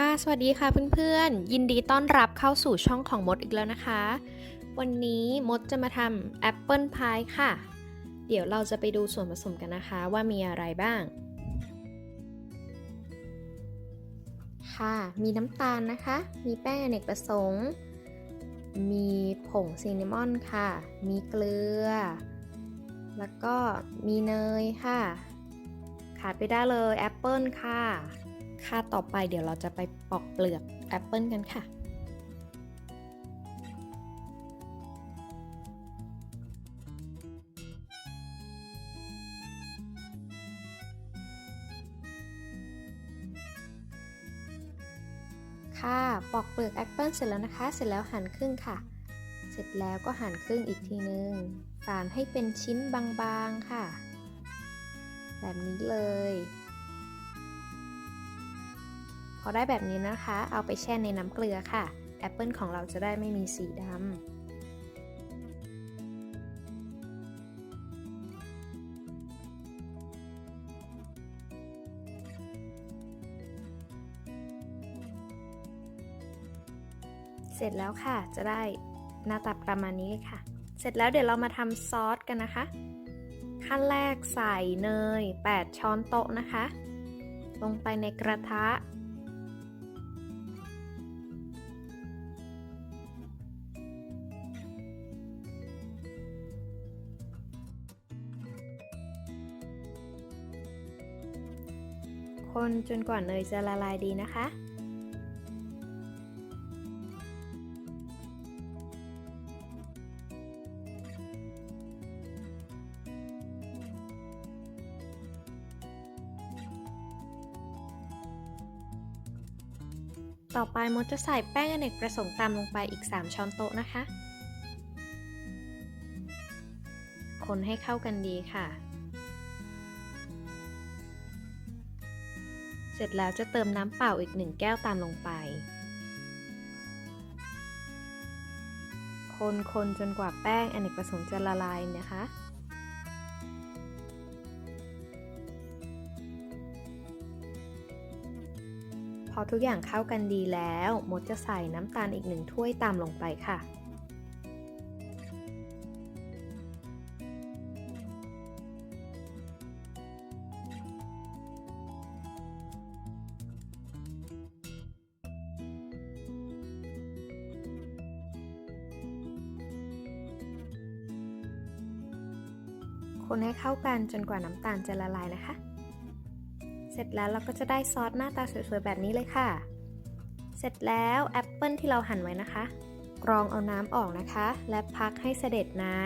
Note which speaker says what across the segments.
Speaker 1: ค่ะ สวัสดีค่ะเพื่อนๆ ยินดีต้อนรับเข้าสู่ช่องของมดอีกแล้วนะคะ วันนี้มดจะมาทำแอปเปิลพายค่ะ เดี๋ยวเราจะไปดูส่วนผสมกันนะคะว่ามีอะไรบ้าง ค่ะ มีน้ำตาลนะคะ มีแป้งอเนกประสงค์ มีผงซินนามอนค่ะ มีเกลือ แล้วก็มีเนยค่ะ ขาดไปได้เลยแอปเปิลค่ะ ค่ะต่อไปเดี๋ยวเราจะไปปอกเปลือกแอปเปิลกันค่ะค่ะปอกเปลือกแอปเปิลเสร็จแล้วนะคะ เสร็จแล้วหั่นครึ่งค่ะ เสร็จแล้วก็หั่นครึ่งอีกทีนึงฝานให้เป็นชิ้นบางๆค่ะ แบบนี้เลย พอได้แบบนี้นะคะ เอาไปแช่ในน้ำเกลือค่ะ แอปเปิลของเราจะได้ไม่มีสีดำเสร็จแล้วค่ะ จะได้หน้าตาประมาณนี้เลยค่ะ เสร็จแล้วเดี๋ยวเรามาทำซอสกันนะคะ ขั้นแรกใส่เนย 8 ช้อนโต๊ะนะคะ ลงไปในกระทะ คนจนกว่าเนยจะละลายดีนะคะ ต่อไปมดจะใส่แป้งอเนกประสงค์ตามลงไปอีก 3 ช้อนโต๊ะนะคะ คนให้เข้ากันดีค่ะ เสร็จแล้วจะเติมน้ำเปล่าอีก1แก้วตามลงไป คนคนจนกว่าแป้งอเนกประสงค์จะละลายนะคะพอทุกอย่างเข้ากันดีแล้ว มดจะใส่น้ำตาลอีกหนึ่งถ้วยตามลงไปค่ะ คนให้เข้ากันจนกว่าน้ำตาลจะละลายนะคะ เสร็จแล้วเราก็จะได้ซอสหน้าตาสวยๆแบบนี้เลยค่ะ เสร็จแล้วแอปเปิลที่เราหั่นไว้นะคะ กรองเอาน้ำออกนะคะ และพักให้เสด็จน้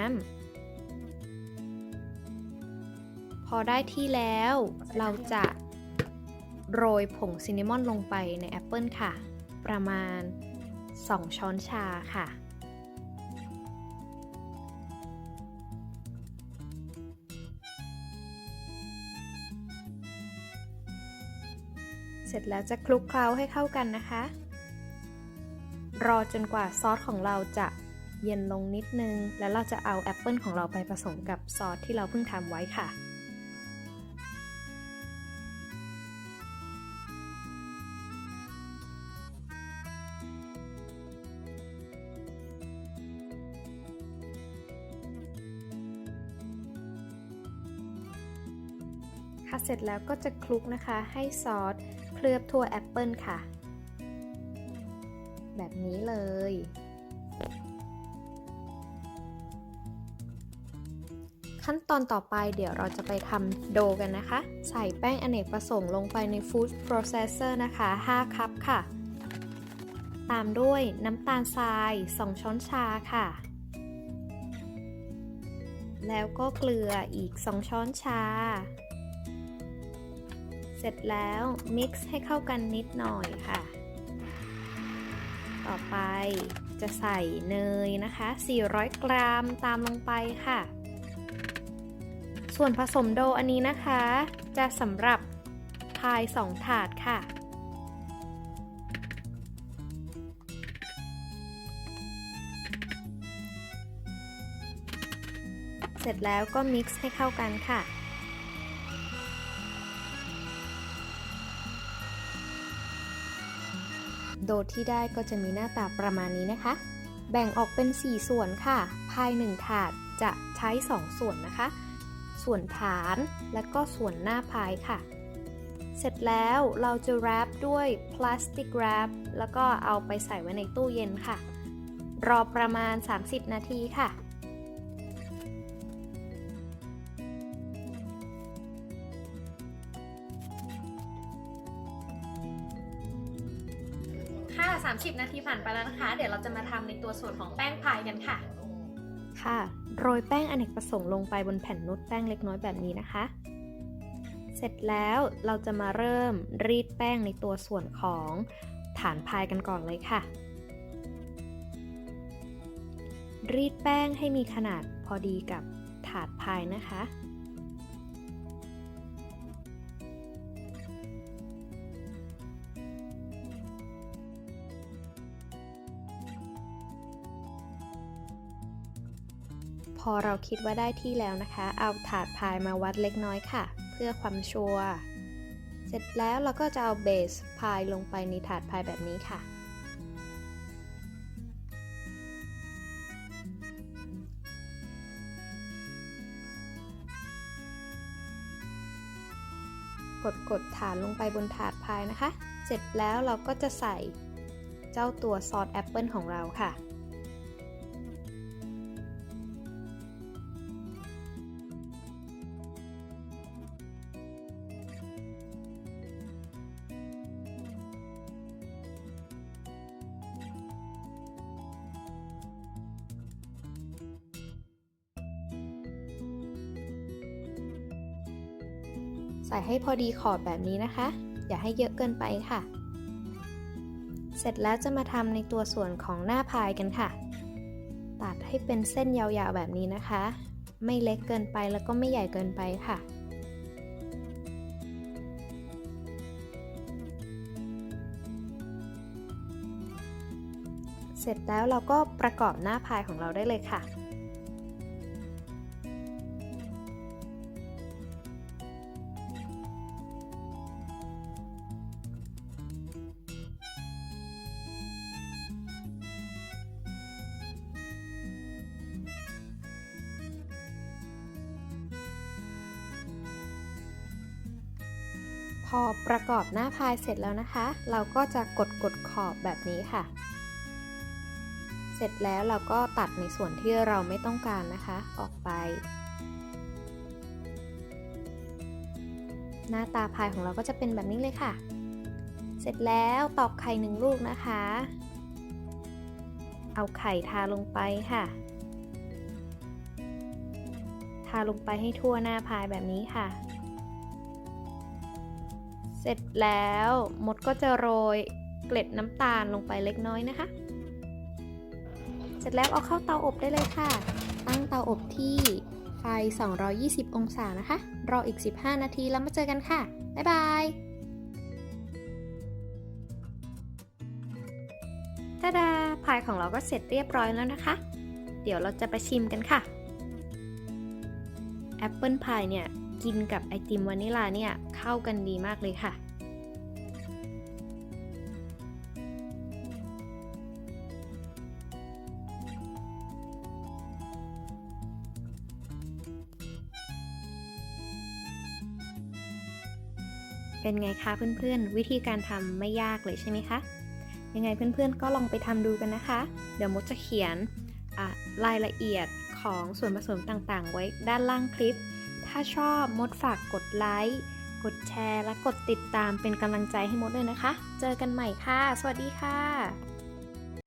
Speaker 1: ำพอได้ที่แล้วเราจะโรยผงซินนามอนลงไปในแอปเปิลค่ะ ประมาณ 2 ช้อนชาค่ะ เสร็จแล้วจะคลุกเคล้าให้เข้ากันนะคะ รอจนกว่าซอสของเราจะเย็นลงนิดนึง แล้วเราจะเอาแอปเปิลของเราไปผสมกับซอสที่เราเพิ่งทำไว้ค่ะค่ะเสร็จแล้วก็จะคลุกนะคะให้ซอส เคลือบทั่วแอปเปิลค่ะ แบบนี้เลย ขั้นตอนต่อไปเดี๋ยวเราจะไปทำโดกันนะคะ ใส่แป้งอเนกประสงค์ลงไปในฟู้ดโปรเซสเซอร์นะคะ 5 คัพค่ะ ตามด้วยน้ำตาลทราย 2 ช้อนชาค่ะ แล้วก็เกลืออีก 2 ช้อนชา เสร็จแล้ว mix ให้เข้ากันนิดหน่อยค่ะ ต่อไปจะใส่เนยนะคะ 400 กรัมตามลงไปค่ะ ส่วนผสมโดอันนี้นะคะ จะสำหรับพาย 2 ถาดค่ะ เสร็จแล้วก็ mix ให้เข้ากันค่ะ โดยที่ได้ก็จะมีหน้าตาประมาณนี้นะคะ แบ่งออกเป็น 4 ส่วนค่ะ ภายหนึ่งถาดจะใช้ 2 ส่วนนะคะ ส่วนฐานและก็ส่วนหน้าพายค่ะ เสร็จแล้วเราจะแรปด้วยพลาสติกแรปแล้วก็เอาไปใส่ไว้ในตู้เย็นค่ะ รอประมาณ 30 นาทีค่ะ
Speaker 2: 30 นาทีผ่านไปแล้วนะคะ เดี๋ยวเราจะมาทำในตัวส่วนของแป้งพายกันค่ะ
Speaker 1: ค่ะ โรยแป้งอเนกประสงค์ลงไปบนแผ่นนุชแป้งเล็กน้อยแบบนี้นะคะ เสร็จแล้วเราจะมาเริ่มรีดแป้งในตัวส่วนของฐานพายกันก่อนเลยค่ะ รีดแป้งให้มีขนาดพอดีกับถาดพายนะคะ พอเราคิดว่าได้ที่แล้วนะคะ เอาถาดพายมาวัดเล็กน้อยค่ะ เพื่อความชัวร์ เสร็จแล้วเราก็จะเอาเบสพายลงไปในถาดพายแบบนี้ค่ะ กดกดฐานลงไปบนถาดพายนะคะ เสร็จแล้วเราก็จะใส่เจ้าตัวซอสแอปเปิลของเราค่ะ ใส่ให้พอดีขอบแบบนี้นะคะ อย่าให้เยอะเกินไปค่ะ เสร็จแล้วจะมาทำในตัวส่วนของหน้าพายกันค่ะ ตัดให้เป็นเส้นยาวๆแบบนี้นะคะ ไม่เล็กเกินไปแล้วก็ไม่ใหญ่เกินไปค่ะเสร็จแล้วเราก็ประกอบหน้าพายของเราได้เลยค่ะ พอประกอบหน้าพายเสร็จแล้วนะคะ เราก็จะกดกดขอบแบบนี้ค่ะ เสร็จแล้วเราก็ตัดในส่วนที่เราไม่ต้องการนะคะ ออกไป หน้าตาพายของเราก็จะเป็นแบบนี้เลยค่ะ เสร็จแล้วตอกไข่หนึ่งลูกนะคะ เอาไข่ทาลงไปค่ะ ทาลงไปให้ทั่วหน้าพายแบบนี้ค่ะ เสร็จแล้วมดก็จะโรยเกล็ดน้ำตาลลงไปเล็กน้อยนะคะ เสร็จแล้วเอาเข้าเตาอบได้เลยค่ะ ตั้งเตาอบที่ไฟ 220 องศานะคะ รออีก 15 นาทีแล้วมาเจอกันค่ะ บ๊ายบายตาดา พายของเราก็เสร็จเรียบร้อยแล้วนะคะ เดี๋ยวเราจะไปชิมกันค่ะ แอปเปิลพายเนี่ย กินกับไอติมวานิลาเนี่ยเข้ากันดีมากเลยค่ะ เป็นไงคะเพื่อนๆ วิธีการทำไม่ยากเลยใช่ไหมคะ ยังไงเพื่อนๆ ก็ลองไปทำดูกันนะคะ เดี๋ยวมดจะเขียนรายละเอียดของส่วนผสมต่างๆ ไว้ด้านล่างคลิป ถ้าชอบมดฝากกดไลค์ กดแชร์ และกดติดตามเป็นกำลังใจให้มดเลยนะคะ เจอกันใหม่ค่ะ สวัสดีค่ะ